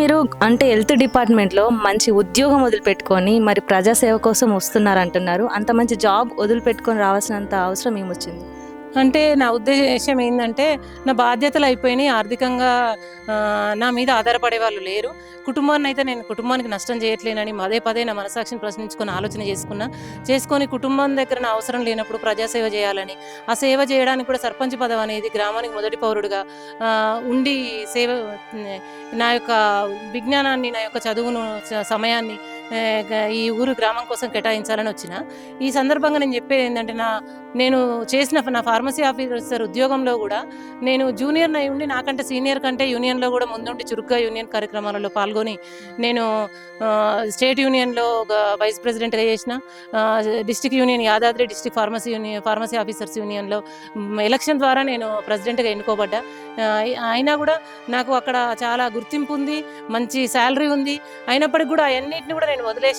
మీరు అంటే హెల్త్ డిపార్ట్మెంట్లో మంచి ఉద్యోగం వదిలిపెట్టుకొని మరి ప్రజాసేవ కోసం వస్తున్నారంటున్నారు. అంత మంచి జాబ్ వదిలిపెట్టుకొని రావాల్సినంత అవసరం ఏమొచ్చింది? అంటే నా ఉద్దేశం ఏంటంటే నా బాధ్యతలు అయిపోయినాయి ఆర్థికంగా నా మీద ఆధారపడే వాళ్ళు లేరు. కుటుంబాన్ని అయితే నేను కుటుంబానికి నష్టం చేయట్లేనని అదే పదే నా మనసాక్షిని ప్రశ్నించుకొని ఆలోచన చేసుకున్నా. చేసుకొని కుటుంబం దగ్గర నా అవసరం లేనప్పుడు ప్రజాసేవ చేయాలని ఆ సేవ చేయడానికి కూడా సర్పంచ్ పదవి అనేది గ్రామానికి మొదటి పౌరుడిగా ఉండి సేవ నా యొక్క విజ్ఞానాన్ని నా యొక్క చదువును సమయాన్ని ఈ ఊరు గ్రామం కోసం కేటాయించాలని వచ్చిన. ఈ సందర్భంగా నేను చెప్పేది ఏంటంటే నా నేను చేసిన నా ఫార్మసీ ఆఫీసర్ ఉద్యోగంలో కూడా నేను జూనియర్ అయి ఉండి నాకంటే సీనియర్ కంటే యూనియన్లో కూడా ముందుండి చురుగ్గా యూనియన్ కార్యక్రమాలలో పాల్గొని నేను స్టేట్ యూనియన్లో ఒక వైస్ ప్రెసిడెంట్గా చేసిన district union Yadadri district pharmacy union pharmacy officers యూనియన్లో ఎలక్షన్ ద్వారా నేను ప్రెసిడెంట్గా ఎన్నుకోబడ్డా. అయినా కూడా నాకు అక్కడ చాలా గుర్తింపు ఉంది మంచి శాలరీ ఉంది. అయినప్పటికీ కూడా అవన్నిటిని కూడా నేను వదిలేసి